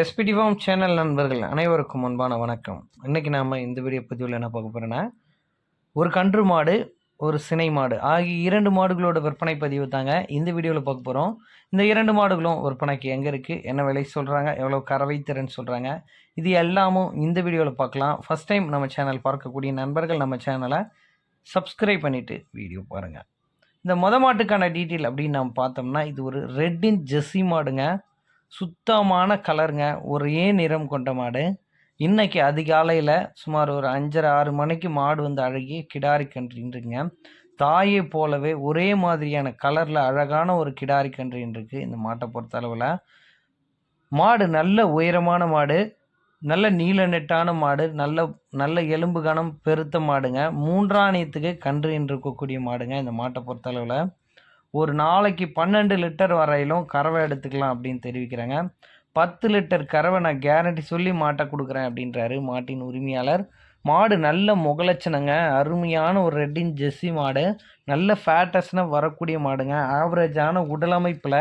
SPD form channel நண்பர்கள் அனைவருக்கும் முன்பான வணக்கம். இன்றைக்கி நாம் இந்த வீடியோ பதிவில் என்ன பார்க்க போகிறோன்னா ஒரு கன்று மாடு ஒரு சினை மாடு ஆகிய இரண்டு மாடுகளோட விற்பனை பதிவு தாங்க இந்த வீடியோவில் பார்க்க போகிறோம் இந்த இரண்டு மாடுகளும் விற்பனைக்கு எங்கே இருக்குது என்ன விலை சொல்கிறாங்க எவ்வளோ கறவை திறன் சொல்கிறாங்க இது எல்லாமும் இந்த வீடியோவில் பார்க்கலாம். ஃபஸ்ட் டைம் நம்ம சேனல் பார்க்கக்கூடிய நண்பர்கள் நம்ம சேனலை சப்ஸ்கிரைப் பண்ணிவிட்டு வீடியோ பாருங்கள் இந்த மொத மாட்டுக்கான டீட்டெயில் அப்படின்னு நம்ம பார்த்தோம்னா இது ஒரு ரெட்டின் ஜெர்சி மாடுங்க. சுத்தமான கலருங்க. ஒரே நிறம் கொண்ட மாடு. இன்றைக்கி அதிகாலையில் சுமார் ஒரு அஞ்சரை ஆறு மணிக்கு மாடு வந்து அழகி கிடாரி கன்றுங்க தாயை போலவே ஒரே மாதிரியான கலரில் அழகான ஒரு கிடாரி கன்றுன்றிருக்கு இருக்குது இந்த மாட்டை பொறுத்த அளவில். மாடு நல்ல உயரமான மாடு நல்ல நீல நெட்டான மாடு நல்ல நல்ல எலும்பு கனம் பெருத்த மாடுங்க. மூன்றாணியத்துக்கு கன்று என்று இருக்கக்கூடிய மாடுங்க இந்த மாட்டை பொறுத்த அளவில். ஒரு நாளைக்கு பன்னெண்டு லிட்டர் வரையிலும் கறவை எடுத்துக்கலாம் அப்படின்னு தெரிவிக்கிறாங்க. பத்து லிட்டர் கறவை நான் கேரண்டி சொல்லி மாட்டை கொடுக்குறேன் அப்படின்றாரு மாட்டின் உரிமையாளர். மாடு நல்ல முகலட்சணங்க அருமையான ஒரு ரெட்டின் ஜெஸ்ஸி மாடு. நல்ல ஃபேட்டஸ்னாக வரக்கூடிய மாடுங்க. ஆவரேஜான உடலமைப்பில்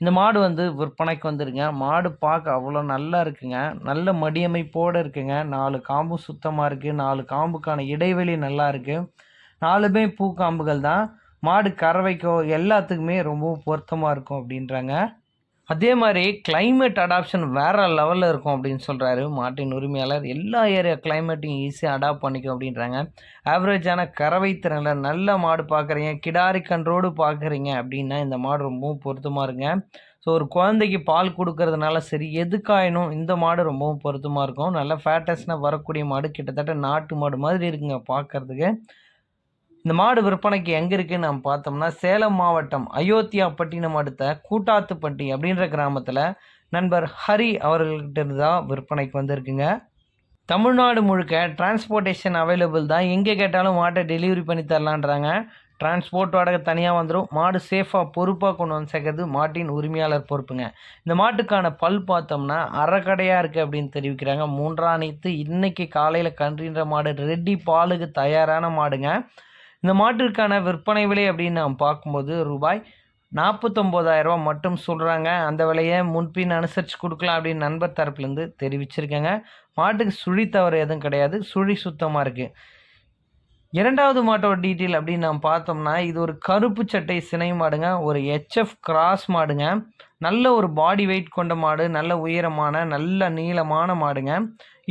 இந்த மாடு வந்து விற்பனைக்கு வந்துருங்க. மாடு பார்க்க அவ்வளோ நல்லா இருக்குங்க. நல்ல மடியமைப்போடு இருக்குங்க. நாலு காம்பு சுத்தமாக இருக்குது நாலு காம்புக்கான இடைவெளி நல்லா இருக்குது நாலுமே பூ காம்புகள் தான். மாடு கறவைக்கோ எல்லாத்துக்குமே ரொம்பவும் பொருத்தமாக இருக்கும் அப்படின்றாங்க. அதே மாதிரி கிளைமேட் அடாப்ஷன் வேறு லெவலில் இருக்கும் அப்படின்னு சொல்கிறாரு மாட்டின் உரிமையாளர். எல்லா ஏரியா கிளைமேட்டையும் ஈஸியாக அடாப்ட் பண்ணிக்கும் அப்படின்றாங்க. ஆவரேஜான கறவை திறனில் நல்ல மாடு பார்க்குறீங்க கிடாரி கன்றோடு பார்க்குறீங்க அப்படின்னா இந்த மாடு ரொம்பவும் பொருத்தமாக இருங்க ஸோ ஒரு குழந்தைக்கு பால் கொடுக்கறதுனால சரி எதுக்காயினும் இந்த மாடு ரொம்பவும் பொருத்தமாக இருக்கும். நல்ல ஃபேட்டஸ்னால் வரக்கூடிய மாடு கிட்டத்தட்ட நாட்டு மாடு மாதிரி இருக்குங்க பார்க்குறதுக்கு இந்த மாடு விற்பனைக்கு எங்கே இருக்குன்னு நம்ம பார்த்தோம்னா சேலம் மாவட்டம் அயோத்தியாப்பட்டினம் அடுத்த கூட்டாத்துப்பட்டி அப்படின்ற கிராமத்தில் நண்பர் ஹரி அவர்கள்கிட்ட இருந்து தான் விற்பனைக்கு வந்திருக்குங்க. தமிழ்நாடு முழுக்க டிரான்ஸ்போர்ட்டேஷன் அவைலபிள் தான். எங்கே கேட்டாலும் மாட்டை டெலிவரி பண்ணி தரலான்றாங்க. டிரான்ஸ்போர்ட் வாடகை தனியாக வந்துடும் மாடு சேஃபாக பொறுப்பாக கொண்டு வந்து சேர்க்கறது மாட்டின் உரிமையாளர் பொறுப்புங்க. இந்த மாட்டுக்கான பல் பார்த்தோம்னா அறக்கடையாக இருக்குது அப்படின்னு தெரிவிக்கிறாங்க. மூன்றாம் நீத்து இன்றைக்கி காலையில் கன்றின்ற மாடு ரெட்டி பாலுக்கு தயாரான மாடுங்க. இந்த மாட்டிற்கான விற்பனை விலை அப்படின்னு நாம் பார்க்கும்போது ரூபாய் நாற்பத்தொம்போதாயிரரூபா மட்டும் சொல்கிறாங்க அந்த விலையை முன்பின் அனுசரித்து கொடுக்கலாம் அப்படின்னு நண்பர் தரப்புலேருந்து தெரிவிச்சிருக்கேங்க. மாட்டுக்கு சுழி தவறு எதுவும் கிடையாது. சுழி சுத்தமாக இருக்குது இரண்டாவது மாட்டோட டீட்டெயில் அப்படின்னு நாம் பார்த்தோம்னா இது ஒரு கருப்பு சட்டை சினை மாடுங்க. ஒரு ஹெச்எஃப் கிராஸ் மாடுங்க. நல்ல ஒரு பாடி வெயிட் கொண்ட மாடு. நல்ல உயரமான நல்ல நீளமான மாடுங்க.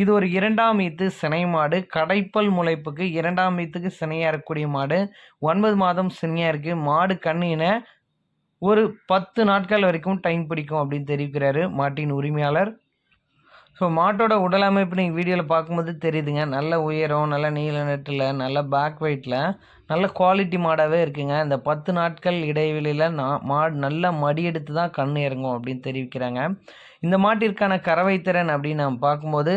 இது ஒரு இரண்டாம் ஈத்து சினை மாடு. கடைப்பல் முளைப்புக்கு இரண்டாம் ஈத்துக்கு சினையாக இருக்கக்கூடிய மாடு. ஒன்பது மாதம் சினையாக இருக்குது மாடு கண்ணின ஒரு பத்து நாட்கள் வரைக்கும் டைம் பிடிக்கும் அப்படின்னு தெரிவிக்கிறாரு மாட்டின் உரிமையாளர். ஸோ மாட்டோட உடல் அமைப்பு நீங்கள் வீடியோவில் பார்க்கும்போது தெரியுதுங்க. நல்ல உயரம் நல்ல நீல நெட்டில் நல்ல பேக் வெயிட்டில் நல்ல குவாலிட்டி மாடாகவே இருக்குங்க. இந்த பத்து நாட்கள் இடைவெளியில் நான் மாடு நல்ல மடி எடுத்து தான் கண் இறங்கும் அப்படின்னு தெரிவிக்கிறாங்க. இந்த மாட்டிற்கான கறவை திறன் அப்படின்னு நம்ம பார்க்கும்போது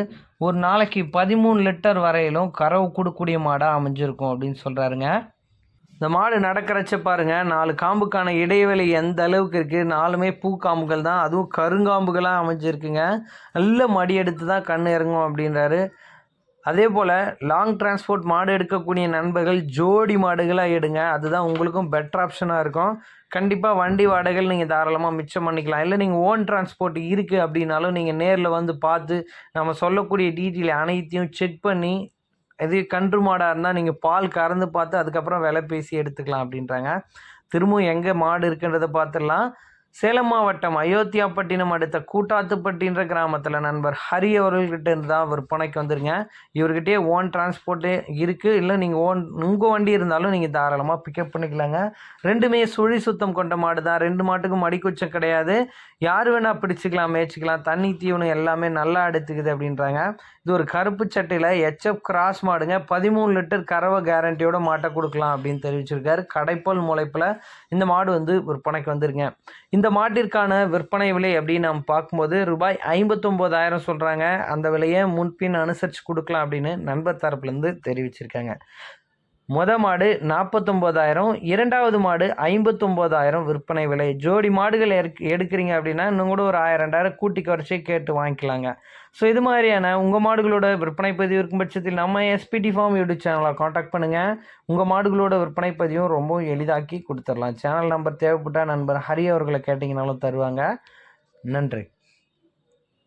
ஒரு நாளைக்கு பதிமூணு லிட்டர் வரையிலும் கறவை கொடுக்கக்கூடிய மாடாக அமைஞ்சிருக்கும் அப்படின்னு சொல்கிறாருங்க இந்த மாடு நடக்கிறச்ச பாருங்கள் நாலு காம்புக்கான இடைவெளி எந்த அளவுக்கு இருக்குது நாலுமே பூக்காம்புகள் தான். அதுவும் கருங்காம்புகளாக அமைஞ்சிருக்குங்க. நல்ல மடி எடுத்து தான் கண் இறங்கும் அப்படின்றாரு. அதே போல் லாங் டிரான்ஸ்போர்ட் மாடு எடுக்கக்கூடிய நண்பர்கள் ஜோடி மாடுகளாக எடுங்க. அதுதான் உங்களுக்கும் பெட்டர் ஆப்ஷனாக இருக்கும். கண்டிப்பாக வண்டி வாடகைகள் நீங்கள் தாராளமாக மிச்சம் பண்ணிக்கலாம். இல்லை நீங்கள் ஓன் டிரான்ஸ்போர்ட் இருக்குது அப்படின்னாலும் நீங்கள் நேரில் வந்து பார்த்து நம்ம சொல்லக்கூடிய டீட்டெயில் அனைத்தையும் செக் பண்ணி இது கன்று மாடாக இருந்தால் நீங்கள் பால் கறந்து பார்த்து அதுக்கப்புறம் விலை பேசி எடுத்துக்கலாம் அப்படின்றாங்க. திரும்பவும் எங்கே மாடு இருக்குன்றதை பார்த்துடலாம். சேலம் மாவட்டம் அயோத்தியாப்பட்டினம் அடுத்த கூட்டாத்துப்பட்டின்ற கிராமத்தில் நண்பர் ஹரி அவர்கள்கிட்ட இருந்து தான் விற்பனைக்கு வந்துருங்க. இவர்கிட்டயே ஓன் டிரான்ஸ்போர்ட்டு இருக்குது இல்லை நீங்கள் ஓன் உங்கள் வண்டி இருந்தாலும் நீங்கள் தாராளமாக பிக்கப் பண்ணிக்கலாங்க. ரெண்டுமே சுழி சுத்தம் கொண்ட மாடு தான். ரெண்டு மாட்டுக்கும் மடிக்குச்சம் கிடையாது. யார் வேணால் பிடிச்சிக்கலாம் மேய்ச்சிக்கலாம். தண்ணி தீவனம் எல்லாமே நல்லா எடுத்துக்குது அப்படின்றாங்க. இது ஒரு கருப்பு சட்டையில் எச்எஃப் கிராஸ் மாடுங்க. பதிமூணு லிட்டர் கறவை கேரண்டியோட மாட்டை கொடுக்கலாம் அப்படின்னு தெரிவிச்சிருக்காரு. கடைப்பல் முளைப்பில் இந்த மாடு வந்து விற்பனைக்கு வந்துருங்க. இந்த மாட்டிற்கான விற்பனை விலை அப்படின்னு நம்ம பார்க்கும்போது ரூபாய் ஐம்பத்தொம்போதாயிரம் சொல்கிறாங்க அந்த விலையை முன்பின் அனுசரித்து கொடுக்கலாம் அப்படின்னு நண்பர் தரப்புலேருந்து தெரிவிச்சிருக்காங்க. மொத மாடு நாற்பத்தொம்போதாயிரம் இரண்டாவது மாடு ஐம்பத்தொம்போதாயிரம் விற்பனை விலை. ஜோடி மாடுகள் எடுக்கிறீங்க அப்படின்னா இன்னும் கூட ஒரு ஆயிரம் ரெண்டாயிரம் கூட்டி குறைச்சி கேட்டு வாங்கிக்கலாங்க. ஸோ இது மாதிரியான உங்கள் மாடுகளோட விற்பனை பதிவு இருக்கும் பட்சத்தில் நம்ம எஸ்பிடி ஃபார்ம் யூடியூப் சேனலை காண்டாக்ட் பண்ணுங்கள் உங்கள் மாடுகளோட விற்பனை பதிவும் ரொம்பவும் எளிதாக்கி கொடுத்துடலாம். சேனல் நம்பர் தேவைப்பட்டால் நண்பர் ஹரி அவர்களை கேட்டிங்கனாலும் தருவாங்க. நன்றி.